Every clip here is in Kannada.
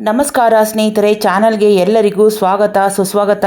ನಮಸ್ಕಾರ ಸ್ನೇಹಿತರೆ, ಚಾನಲ್ಗೆ ಎಲ್ಲರಿಗೂ ಸ್ವಾಗತ, ಸುಸ್ವಾಗತ.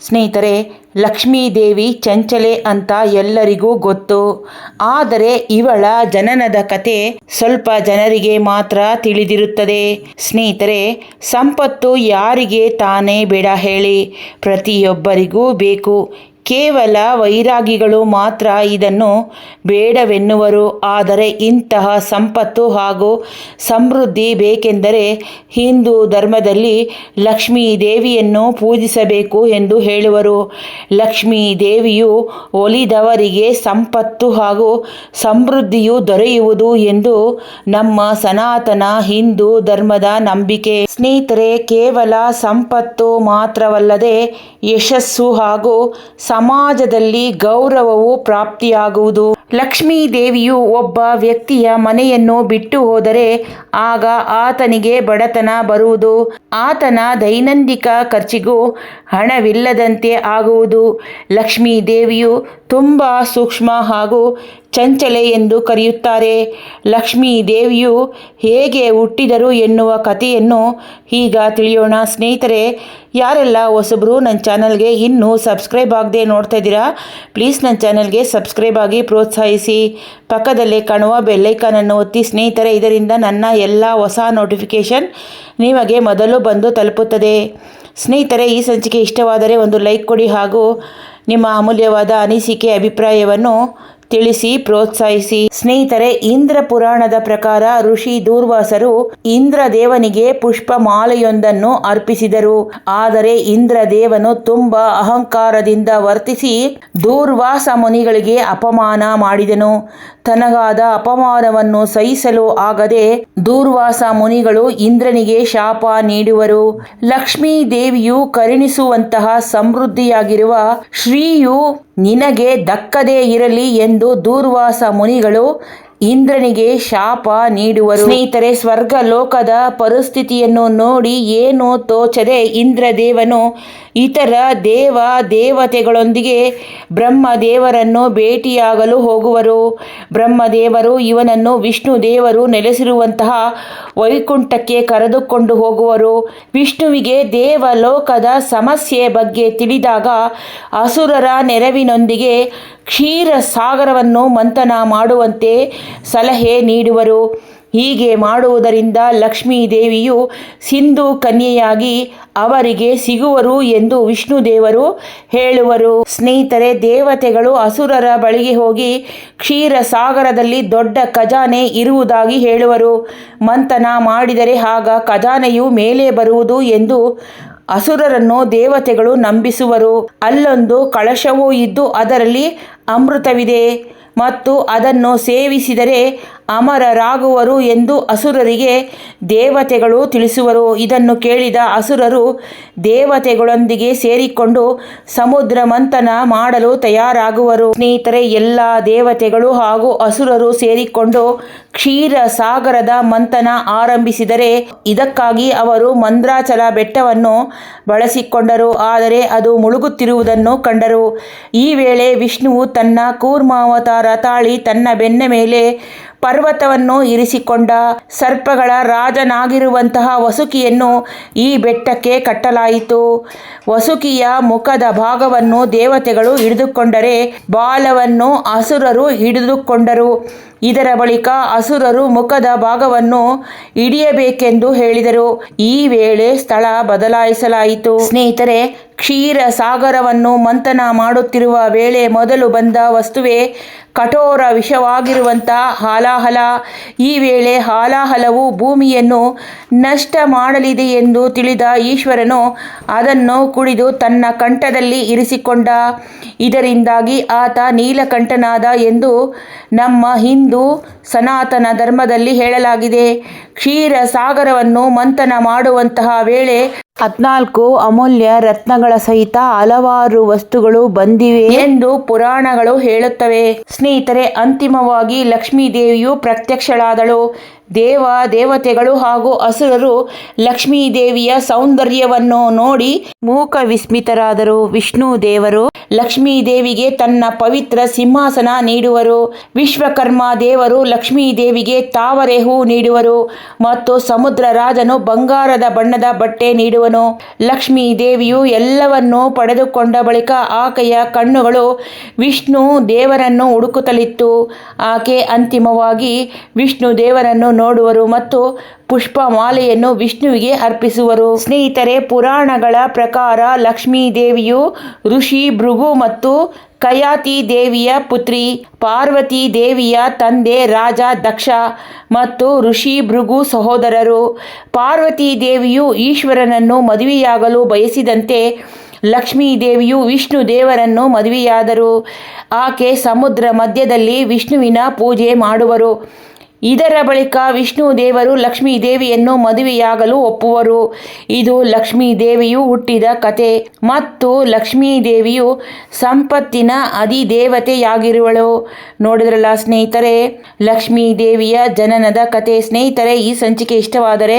ಸ್ನೇಹಿತರೆ ಲಕ್ಷ್ಮೀದೇವಿ ಚಂಚಲೆ ಅಂತ ಎಲ್ಲರಿಗೂ ಗೊತ್ತು. ಆದರೆ ಇವಳ ಜನನದ ಕತೆ ಸ್ವಲ್ಪ ಜನರಿಗೆ ಮಾತ್ರ ತಿಳಿದಿರುತ್ತದೆ. ಸ್ನೇಹಿತರೆ, ಸಂಪತ್ತು ಯಾರಿಗೆ ತಾನೇ ಬೇಡ ಹೇಳಿ. ಪ್ರತಿಯೊಬ್ಬರಿಗೂ ಬೇಕು. ಕೇವಲ ವೈರಾಗಿಗಳು ಮಾತ್ರ ಇದನ್ನು ಬೇಡವೆನ್ನುವರು. ಆದರೆ ಇಂತಹ ಸಂಪತ್ತು ಹಾಗೂ ಸಮೃದ್ಧಿ ಬೇಕೆಂದರೆ ಹಿಂದೂ ಧರ್ಮದಲ್ಲಿ ಲಕ್ಷ್ಮೀ ದೇವಿಯನ್ನು ಪೂಜಿಸಬೇಕು ಎಂದು ಹೇಳುವರು. ಲಕ್ಷ್ಮೀ ದೇವಿಯು ಒಲಿದವರಿಗೆ ಸಂಪತ್ತು ಹಾಗೂ ಸಮೃದ್ಧಿಯು ದೊರೆಯುವುದು ಎಂದು ನಮ್ಮ ಸನಾತನ ಹಿಂದೂ ಧರ್ಮದ ನಂಬಿಕೆ. ಸ್ನೇಹಿತರೆ, ಕೇವಲ ಸಂಪತ್ತು ಮಾತ್ರವಲ್ಲದೆ ಯಶಸ್ಸು ಹಾಗೂ ಸಮಾಜದಲ್ಲಿ ಗೌರವವು ಪ್ರಾಪ್ತಿಯಾಗುವುದು. ಲಕ್ಷ್ಮೀ ದೇವಿಯು ಒಬ್ಬ ವ್ಯಕ್ತಿಯ ಮನೆಯನ್ನು ಬಿಟ್ಟು ಹೋದರೆ ಆಗ ಆತನಿಗೆ ಬಡತನ ಬರುವುದು. ಆತನ ದೈನಂದಿಕ ಖರ್ಚಿಗೂ ಹಣವಿಲ್ಲದಂತೆ ಆಗುವುದು. ಲಕ್ಷ್ಮೀ ದೇವಿಯು ತುಂಬ ಸೂಕ್ಷ್ಮ ಹಾಗೂ ಚಂಚಲೆ ಎಂದು ಕರೆಯುತ್ತಾರೆ. ಲಕ್ಷ್ಮೀ ದೇವಿಯು ಹೇಗೆ ಹುಟ್ಟಿದರು ಎನ್ನುವ ಕಥೆಯನ್ನು ಈಗ ತಿಳಿಯೋಣ. ಸ್ನೇಹಿತರೆ, ಯಾರೆಲ್ಲ ಹೊಸಬರು ನನ್ನ ಚಾನಲ್ಗೆ ಇನ್ನೂ ಸಬ್ಸ್ಕ್ರೈಬ್ ಆಗದೆ ನೋಡ್ತಾ ಇದ್ದೀರಾ, ಪ್ಲೀಸ್ ನನ್ನ ಚಾನಲ್ಗೆ ಸಬ್ಸ್ಕ್ರೈಬ್ ಆಗಿ ಪ್ರೋತ್ಸಾಹಿಸಿ. ಪಕ್ಕದಲ್ಲೇ ಕಾಣುವ ಬೆಲ್ಲೈಕನನ್ನು ಒತ್ತಿ. ಸ್ನೇಹಿತರೆ, ಇದರಿಂದ ನನ್ನ ಎಲ್ಲ ಹೊಸ ನೋಟಿಫಿಕೇಷನ್ ನಿಮಗೆ ಮೊದಲು ಬಂದು ತಲುಪುತ್ತದೆ. ಸ್ನೇಹಿತರೆ, ಈ ಸಂಚಿಕೆ ಇಷ್ಟವಾದರೆ ಒಂದು ಲೈಕ್ ಕೊಡಿ ಹಾಗೂ ನಿಮ್ಮ ಅಮೂಲ್ಯವಾದ ಅನಿಸಿಕೆ, ಅಭಿಪ್ರಾಯವನ್ನು ತಿಳಿಸಿ, ಪ್ರೋತ್ಸಾಹಿಸಿ. ಸ್ನೇಹಿತರೆ ಇಂದ್ರ ಪುರಾಣದ ಪ್ರಕಾರ ಋಷಿ ದೂರ್ವಾಸರು ಇಂದ್ರ ದೇವನಿಗೆ ಪುಷ್ಪ ಮಾಲೆಯೊಂದನ್ನು ಅರ್ಪಿಸಿದರು. ಆದರೆ ಇಂದ್ರ ದೇವನು ತುಂಬಾ ಅಹಂಕಾರದಿಂದ ವರ್ತಿಸಿ ದೂರ್ವಾಸ ಮುನಿಗಳಿಗೆ ಅಪಮಾನ ಮಾಡಿದನು. ತನಗಾದ ಅಪಮಾನವನ್ನು ಸಹಿಸಲು ಆಗದೆ ದೂರ್ವಾಸ ಮುನಿಗಳು ಇಂದ್ರನಿಗೆ ಶಾಪ ನೀಡುವರು. ಲಕ್ಷ್ಮೀ ದೇವಿಯು ಕರುಣಿಸುವಂತಹ ಸಮೃದ್ಧಿಯಾಗಿರುವ ಶ್ರೀಯು ನಿನಗೆ ದಕ್ಕದೇ ಇರಲಿ ಎಂದು ದೂರ್ವಾಸ ಮುನಿಗಳು ಇಂದ್ರನಿಗೆ ಶಾಪ ನೀಡುವರು. ಸ್ನೇಹಿತರೆ ಸ್ವರ್ಗ ಲೋಕದ ಪರಿಸ್ಥಿತಿಯನ್ನು ನೋಡಿ ಏನು ತೋಚದೆ ಇಂದ್ರದೇವನು ಇತರ ದೇವ ದೇವತೆಗಳೊಂದಿಗೆ ಬ್ರಹ್ಮದೇವರನ್ನು ಭೇಟಿಯಾಗಲು ಹೋಗುವರು. ಬ್ರಹ್ಮದೇವರು ಇವನನ್ನು ವಿಷ್ಣು ದೇವರು ನೆಲೆಸಿರುವಂತಹ ವೈಕುಂಠಕ್ಕೆ ಕರೆದುಕೊಂಡು ಹೋಗುವರು. ವಿಷ್ಣುವಿಗೆ ದೇವ ಲೋಕದ ಸಮಸ್ಯೆ ಬಗ್ಗೆ ತಿಳಿದಾಗ ಅಸುರರ ನೆರವಿನೊಂದಿಗೆ ಕ್ಷೀರ ಸಾಗರವನ್ನು ಮಂಥನ ಮಾಡುವಂತೆ ಸಲಹೆ ನೀಡುವರು. ಹೀಗೆ ಮಾಡುವುದರಿಂದ ಲಕ್ಷ್ಮೀ ದೇವಿಯು ಸಿಂಧು ಕನ್ಯೆಯಾಗಿ ಅವರಿಗೆ ಸಿಗುವರು ಎಂದು ವಿಷ್ಣು ದೇವರು ಹೇಳುವರು. ಸ್ನೇಹಿತರೆ, ದೇವತೆಗಳು ಅಸುರರ ಬಳಿಗೆ ಹೋಗಿ ಕ್ಷೀರ ಸಾಗರದಲ್ಲಿ ದೊಡ್ಡ ಖಜಾನೆ ಇರುವುದಾಗಿ ಹೇಳುವರು. ಮಂಥನ ಮಾಡಿದರೆ ಆಗ ಖಜಾನೆಯು ಮೇಲೆ ಬರುವುದು ಎಂದು ಅಸುರರನ್ನು ದೇವತೆಗಳು ನಂಬಿಸುವರು. ಅಲ್ಲೊಂದು ಕಳಶವೂ ಇದ್ದು ಅದರಲ್ಲಿ ಅಮೃತವಿದೆ. ಮತ್ತು ಅದನ್ನು ಸೇವಿಸಿದರೆ ಅಮರರಾಗುವರು ಎಂದು ಅಸುರರಿಗೆ ದೇವತೆಗಳು ತಿಳಿಸುವರು. ಇದನ್ನು ಕೇಳಿದ ಅಸುರರು ದೇವತೆಗಳೊಂದಿಗೆ ಸೇರಿಕೊಂಡು ಸಮುದ್ರ ಮಂಥನ ಮಾಡಲು ತಯಾರಾಗುವರು. ಸ್ನೇಹಿತರೆ, ಎಲ್ಲ ದೇವತೆಗಳು ಹಾಗೂ ಅಸುರರು ಸೇರಿಕೊಂಡು ಕ್ಷೀರ ಸಾಗರದ ಮಂಥನ ಆರಂಭಿಸಿದರೆ ಇದಕ್ಕಾಗಿ ಅವರು ಮಂದ್ರಾಚಲ ಬೆಟ್ಟವನ್ನು ಬಳಸಿಕೊಂಡರು. ಆದರೆ ಅದು ಮುಳುಗುತ್ತಿರುವುದನ್ನು ಕಂಡರು. ಈ ವೇಳೆ ವಿಷ್ಣುವು ತನ್ನ ಕೂರ್ಮಾವತಾರ ತಾಳಿ ತನ್ನ ಬೆನ್ನ ಮೇಲೆ ಪರ್ವತವನ್ನು ಇರಿಸಿಕೊಂಡ ಸರ್ಪಗಳ ರಾಜನಾಗಿರುವಂತಹ ವಸುಕಿಯನ್ನು ಈ ಬೆಟ್ಟಕ್ಕೆ ಕಟ್ಟಲಾಯಿತು. ವಸುಕಿಯ ಮುಖದ ಭಾಗವನ್ನು ದೇವತೆಗಳು ಹಿಡಿದುಕೊಂಡರೆ ಬಾಲವನ್ನು ಅಸುರರು ಹಿಡಿದುಕೊಂಡರು. ಇದರ ಬಳಿಕ ಅಸುರರು ಮುಖದ ಭಾಗವನ್ನು ಹಿಡಿಯಬೇಕೆಂದು ಹೇಳಿದರು. ಈ ವೇಳೆ ಸ್ಥಳ ಬದಲಾಯಿಸಲಾಯಿತು. ಸ್ನೇಹಿತರೆ ಕ್ಷೀರ ಸಾಗರವನ್ನು ಮಂಥನ ಮಾಡುತ್ತಿರುವ ವೇಳೆ ಮೊದಲು ಬಂದ ವಸ್ತುವೇ ಕಠೋರ ವಿಷವಾಗಿರುವಂಥ ಹಾಲಾಹಲ. ಈ ವೇಳೆ ಹಾಲಾಹಲವು ಭೂಮಿಯನ್ನು ನಷ್ಟ ಮಾಡಲಿದೆ ಎಂದು ತಿಳಿದ ಈಶ್ವರನು ಅದನ್ನು ಕುಡಿದು ತನ್ನ ಕಂಠದಲ್ಲಿ ಇರಿಸಿಕೊಂಡ. ಇದರಿಂದಾಗಿ ಆತ ನೀಲಕಂಠನಾದ ಎಂದು ನಮ್ಮ ಹಿಂದೂ ಸನಾತನ ಧರ್ಮದಲ್ಲಿ ಹೇಳಲಾಗಿದೆ. ಕ್ಷೀರ ಸಾಗರವನ್ನು ಮಂಥನ ಮಾಡುವಂತಹ ವೇಳೆ ಹತ್ನಾಲ್ಕು ಅಮೂಲ್ಯ ರತ್ನಗಳ ಸಹಿತ ಹಲವಾರು ವಸ್ತುಗಳು ಬಂದಿವೆ ಎಂದು ಪುರಾಣಗಳು ಹೇಳುತ್ತವೆ. ಸ್ನೇಹಿತರೆ, ಅಂತಿಮವಾಗಿ ಲಕ್ಷ್ಮೀ ದೇವಿಯು ಪ್ರತ್ಯಕ್ಷಳಾದಳು. ದೇವ ದೇವತೆಗಳು ಹಾಗೂ ಅಸುರರು ಲಕ್ಷ್ಮೀ ದೇವಿಯ ಸೌಂದರ್ಯವನ್ನು ನೋಡಿ ಮೂಕ ವಿಸ್ಮಿತರಾದರು. ವಿಷ್ಣು ದೇವರು ಲಕ್ಷ್ಮೀ ದೇವಿಗೆ ತನ್ನ ಪವಿತ್ರ ಸಿಂಹಾಸನ ನೀಡುವರು. ವಿಶ್ವಕರ್ಮ ದೇವರು ಲಕ್ಷ್ಮೀ ದೇವಿಗೆ ತಾವರೆ ಹೂ ನೀಡುವರು ಮತ್ತು ಸಮುದ್ರ ರಾಜನು ಬಂಗಾರದ ಬಣ್ಣದ ಬಟ್ಟೆ ನೀಡುವನು. ಲಕ್ಷ್ಮೀ ದೇವಿಯು ಎಲ್ಲವನ್ನೂ ಪಡೆದುಕೊಂಡ ಬಳಿಕ ಆಕೆಯ ಕಣ್ಣುಗಳು ವಿಷ್ಣು ದೇವರನ್ನು ಹುಡುಕುತ್ತಲಿತ್ತು. ಆಕೆ ಅಂತಿಮವಾಗಿ ವಿಷ್ಣು ದೇವರನ್ನು ನೋಡುವರು ಮತ್ತು ಪುಷ್ಪಮಾಲೆಯನ್ನು ವಿಷ್ಣುವಿಗೆ ಅರ್ಪಿಸುವರು. ಸ್ನೇಹಿತರೆ, ಪುರಾಣಗಳ ಪ್ರಕಾರ ಲಕ್ಷ್ಮೀ ದೇವಿಯು ಋಷಿ, ಭೃಗು ಮತ್ತು ಕಯಾತಿ ದೇವಿಯ ಪುತ್ರಿ, ಪಾರ್ವತಿ ದೇವಿಯ ತಂದೆ ರಾಜ ದಕ್ಷ ಮತ್ತು ಋಷಿ, ಭೃಗು ಸಹೋದರರು. ಪಾರ್ವತಿ ದೇವಿಯು ಈಶ್ವರನನ್ನು ಮದುವೆಯಾಗಲು ಬಯಸಿದಂತೆ ಲಕ್ಷ್ಮೀ ದೇವಿಯು ವಿಷ್ಣು ದೇವರನ್ನು ಮದುವೆಯಾದರು. ಆಕೆ ಸಮುದ್ರ ಮಧ್ಯದಲ್ಲಿ ವಿಷ್ಣುವಿನ ಪೂಜೆ ಮಾಡುವರು. ಇದರ ಬಳಿಕ ವಿಷ್ಣು ದೇವರು ಲಕ್ಷ್ಮೀ ದೇವಿಯನ್ನು ಮದುವೆಯಾಗಲು ಒಪ್ಪುವರು. ಇದು ಲಕ್ಷ್ಮೀ ದೇವಿಯು ಹುಟ್ಟಿದ ಕತೆ ಮತ್ತು ಲಕ್ಷ್ಮೀ ದೇವಿಯು ಸಂಪತ್ತಿನ ಅಧಿದೇವತೆಯಾಗಿರುವಳು. ನೋಡಿದ್ರಲ್ಲ ಸ್ನೇಹಿತರೆ ಲಕ್ಷ್ಮೀ ದೇವಿಯ ಜನನದ ಕತೆ ಸ್ನೇಹಿತರೆ, ಈ ಸಂಚಿಕೆ ಇಷ್ಟವಾದರೆ